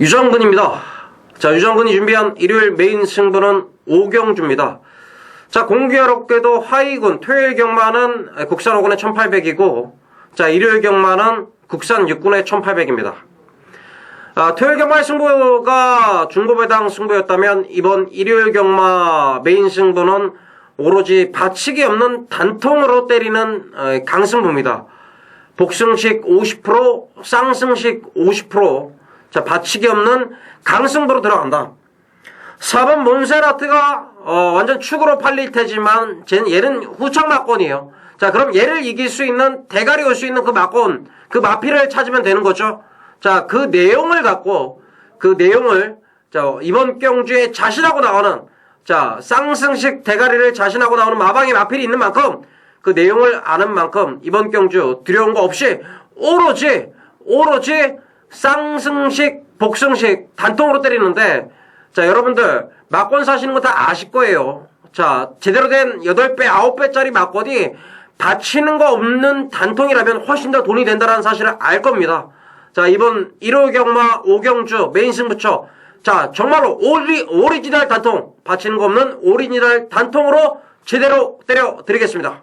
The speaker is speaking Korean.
유정근입니다. 자, 유정근이 준비한 일요일 메인 승부는 오경주입니다. 자, 공교롭게도 하이군 토요일 경마는 국산 5군의 1800이고, 자, 일요일 경마는 국산 6군의 1800입니다. 아, 토요일 경마의 승부가 중고배당 승부였다면 이번 일요일 경마 메인 승부는 오로지 받치기 없는 단통으로 때리는 어, 강승부입니다. 복승식 50%, 쌍승식 50%, 자, 받치기 없는 강승부로 들어간다. 4번 몬세라트가 어, 완전 축으로 팔릴 테지만 쟤는 얘는 후착 막권이에요. 자, 그럼 얘를 이길 수 있는 대가리 올 수 있는 그 막권, 그 마피를 찾으면 되는 거죠. 자, 그 내용을 갖고 그 내용을 자, 이번 경주에 자신하고 나오는 자, 쌍승식 대가리를 자신하고 나오는 마방의 마필이 있는 만큼 그 내용을 아는 만큼 이번 경주 두려운 거 없이 오로지 오로지 쌍승식 복승식 단통으로 때리는데 자, 여러분들 막권 사시는 거 다 아실 거예요. 자, 제대로 된 8배, 9배짜리 막권이 받치는 거 없는 단통이라면 훨씬 더 돈이 된다는 사실을 알 겁니다. 자, 이번 1호 경마 5경주 메인 승 부처. 자, 정말로 오리, 오리지널 단통, 받치는 거 없는 오리지널 단통으로 제대로 때려 드리겠습니다.